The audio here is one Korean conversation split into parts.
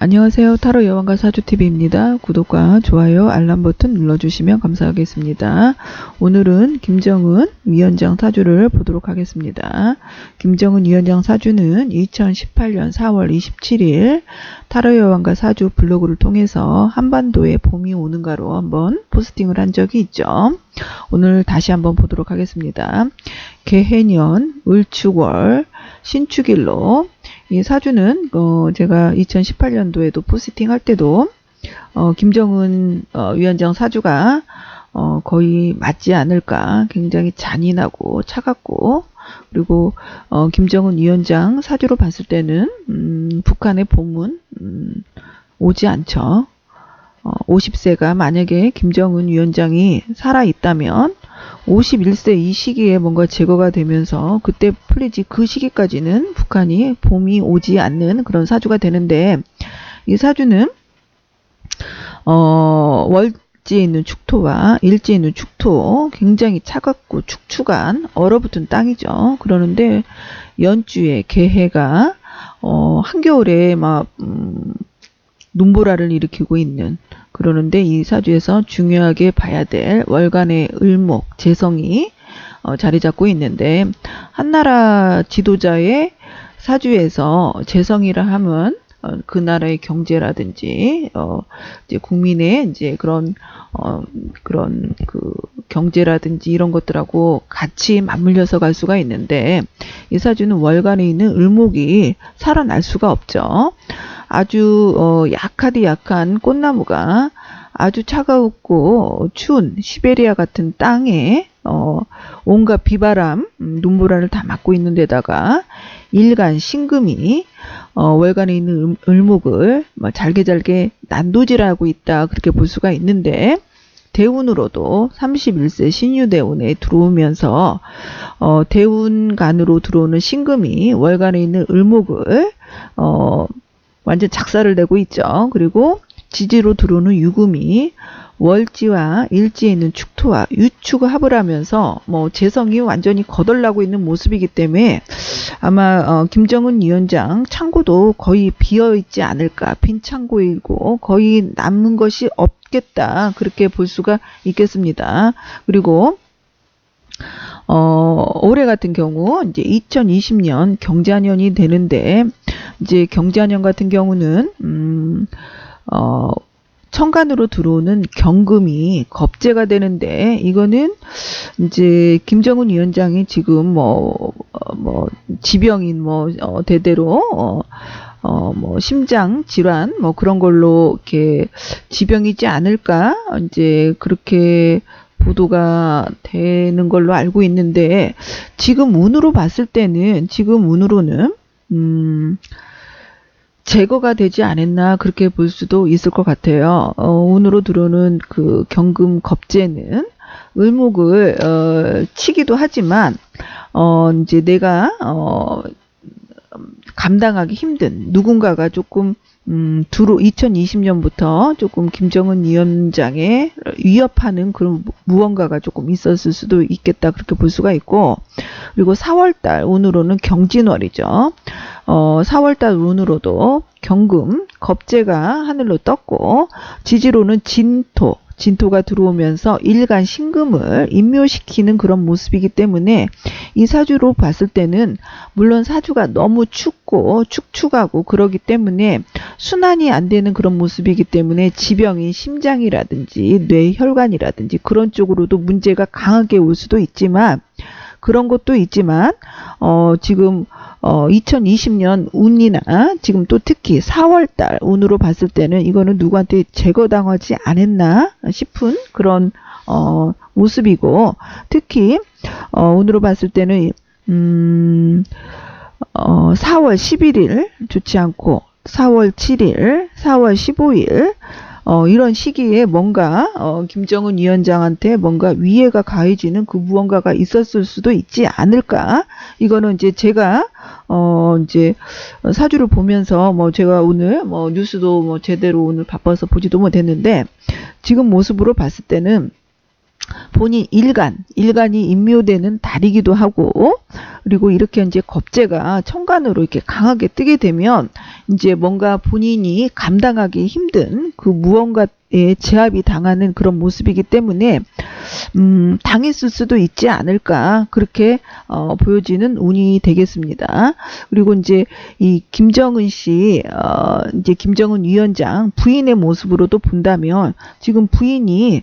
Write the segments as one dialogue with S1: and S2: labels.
S1: 안녕하세요. 타로 여왕과 사주TV입니다. 구독과 좋아요, 알람 버튼 눌러주시면 감사하겠습니다. 오늘은 김정은 위원장 사주를 보도록 하겠습니다. 김정은 위원장 사주는 2018년 4월 27일 타로 여왕과 사주 블로그를 통해서 한반도에 봄이 오는가로 한번 포스팅을 한 적이 있죠. 오늘 다시 한번 보도록 하겠습니다. 개해년, 을축월, 신축일로 이 사주는 어 제가 2018년도에도 포스팅 할 때도 어 김정은 어 위원장 사주가 어 거의 맞지 않을까 굉장히 잔인하고 차갑고 그리고 어 김정은 위원장 사주로 봤을 때는 음 북한의 봄은 음 오지 않죠. 어 50세가 만약에 김정은 위원장이 살아 있다면 51세 이 시기에 뭔가 제거가 되면서 그때 풀리지 그 시기까지는 북한이 봄이 오지 않는 그런 사주가 되는데 이 사주는 어 월지에 있는 축토와 일지에 있는 축토 굉장히 차갑고 축축한 얼어붙은 땅이죠. 그러는데 연주에 개해가 어 한겨울에 막 음, 눈보라를 일으키고 있는 그러는데 이 사주에서 중요하게 봐야 될 월간의 을목, 재성이 어, 자리 잡고 있는데 한나라 지도자의 사주에서 재성이라 어, 그 나라의 경제라든지 어, 이제 국민의 이제 그런 어, 그런 그 경제라든지 이런 것들하고 같이 맞물려서 갈 수가 있는데 이 사주는 월간에 있는 을목이 살아날 수가 없죠. 아주 어, 약하디 약한 꽃나무가 아주 차가웠고 추운 시베리아 같은 땅에 어, 온갖 비바람, 음, 눈보라를 다 맞고 있는 데다가 일간 신금이 어, 월간에 있는 을- 을목을 뭐 잘게 잘게 난도질하고 있다 그렇게 볼 수가 있는데 대운으로도 31세 신유대운에 들어오면서 어, 대운간으로 들어오는 신금이 월간에 있는 을목을 어, 완전 작사를 내고 있죠. 그리고 지지로 들어오는 유금이 월지와 일지에 있는 축토와 유축을 합을 하면서 뭐 재성이 완전히 거덜나고 있는 모습이기 때문에 아마 어, 김정은 위원장 창고도 거의 비어 있지 않을까 빈 창고이고 거의 남는 것이 없겠다 그렇게 볼 수가 있겠습니다. 그리고 어, 올해 같은 경우 이제 2020년 경자년이 되는데 이제 경자년 같은 경우는 음, 어, 천간으로 들어오는 경금이 겁재가 되는데 이거는 이제 김정은 위원장이 지금 뭐, 어, 뭐 지병인 뭐 어, 대대로 어, 어, 뭐 심장 질환 뭐 그런 걸로 이렇게 지병이지 않을까? 이제 그렇게 보도가 되는 걸로 알고 있는데 지금 운으로 봤을 때는 지금 운으로는 음 제거가 되지 않았나 그렇게 볼 수도 있을 것 같아요. 어, 운으로 들어오는 그 경금 겁재는 을목을 어, 치기도 하지만 어, 이제 내가 어, 감당하기 힘든 누군가가 조금 음, 두로 2020년부터 조금 김정은 위원장에 위협하는 그런 무- 무언가가 조금 있었을 수도 있겠다 그렇게 볼 수가 있고 그리고 4월달 운으로는 경진월이죠. 어, 4월달 운으로도 경금 겁재가 하늘로 떴고 지지로는 진토 진토가 들어오면서 일간 신금을 인묘시키는 그런 모습이기 때문에 이 사주로 봤을 때는 물론 사주가 너무 춥고 축축하고 그러기 때문에 순환이 안 되는 그런 모습이기 때문에 지병인 심장이라든지 뇌 혈관이라든지 그런 쪽으로도 문제가 강하게 올 수도 있지만 그런 것도 있지만 어 지금 어 2020년 운이나 지금 또 특히 4월 달 운으로 봤을 때는 이거는 누구한테 제거당하지 않았나 싶은 그런 어 모습이고 특히 어 운으로 봤을 때는 음 어, 4월 11일 좋지 않고 4월 7일, 4월 15일 어, 이런 시기에 뭔가 어, 김정은 위원장한테 뭔가 위해가 가해지는 그 무언가가 있었을 수도 있지 않을까? 이거는 이제 제가 어 이제 사주를 보면서 뭐 제가 오늘 뭐 뉴스도 뭐 제대로 오늘 바빠서 보지도 못했는데 지금 모습으로 봤을 때는 본인 일간, 일간이 인묘되는 달이기도 하고 그리고 이렇게 이제 겁재가 천간으로 이렇게 강하게 뜨게 되면 이제 뭔가 본인이 감당하기 힘든 그 무언가에 제압이 당하는 그런 모습이기 때문에 음, 당했을 수도 있지 않을까 그렇게 어, 보여지는 운이 되겠습니다. 그리고 이제 이 김정은 씨, 어, 이제 김정은 위원장 부인의 모습으로도 본다면 지금 부인이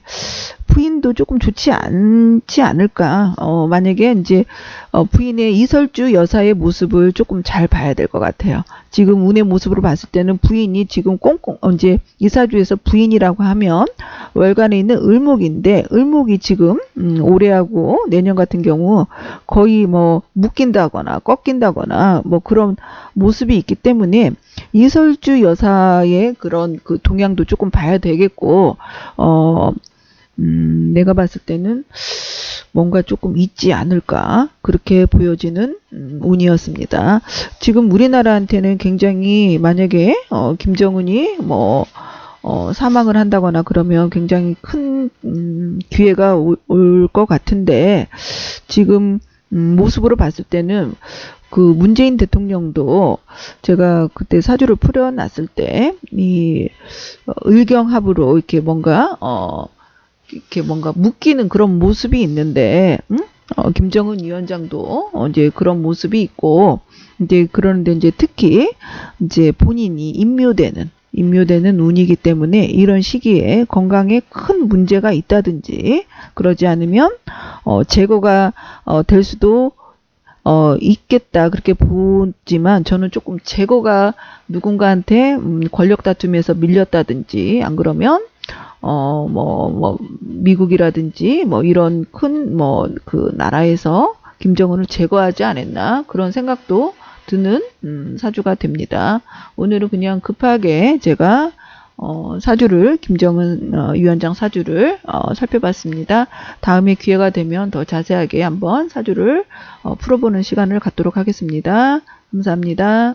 S1: 부인도 조금 좋지 않지 않을까. 어, 만약에 이제 어, 부인의 이설주 여사의 모습을 조금 잘 봐야 될 것 같아요. 지금 운의 모습으로 봤을 때는 부인이 지금 꽁꽁 어, 이제 이사주에서 부인이라고 하면 월간에 있는 을목인데 을목이 지금 음, 올해하고 내년 같은 경우 거의 뭐 묶인다거나 꺾인다거나 뭐 그런 모습이 있기 때문에 이설주 여사의 그런 그 동향도 조금 봐야 되겠고 어 음, 내가 봤을 때는 뭔가 조금 있지 않을까 그렇게 보여지는 음, 운이었습니다. 지금 우리나라한테는 굉장히 만약에 어, 김정은이 뭐 어, 사망을 한다거나 그러면 굉장히 큰 음, 기회가 올 것 같은데 지금 음, 모습으로 봤을 때는 그 문재인 대통령도 제가 그때 사주를 풀어놨을 때이 어, 의경합으로 이렇게 뭔가 어 이렇게 뭔가 묶이는 그런 모습이 있는데, 응? 어, 김정은 위원장도 어, 이제 그런 모습이 있고, 이제 그러는데 이제 특히 이제 본인이 임묘되는 임묘되는 운이기 때문에 이런 시기에 건강에 큰 문제가 있다든지 그러지 않으면 어, 제거가 어, 될 수도 어, 있겠다 그렇게 보지만 저는 조금 제거가 누군가한테 음, 권력 다툼에서 밀렸다든지 안 그러면 어, 뭐, 뭐, 미국이라든지, 뭐, 이런 큰, 뭐, 그 나라에서 김정은을 제거하지 않았나, 그런 생각도 드는, 음, 사주가 됩니다. 오늘은 그냥 급하게 제가, 어, 사주를, 김정은 어, 위원장 사주를, 어, 살펴봤습니다. 다음에 기회가 되면 더 자세하게 한번 사주를, 어, 풀어보는 시간을 갖도록 하겠습니다. 감사합니다.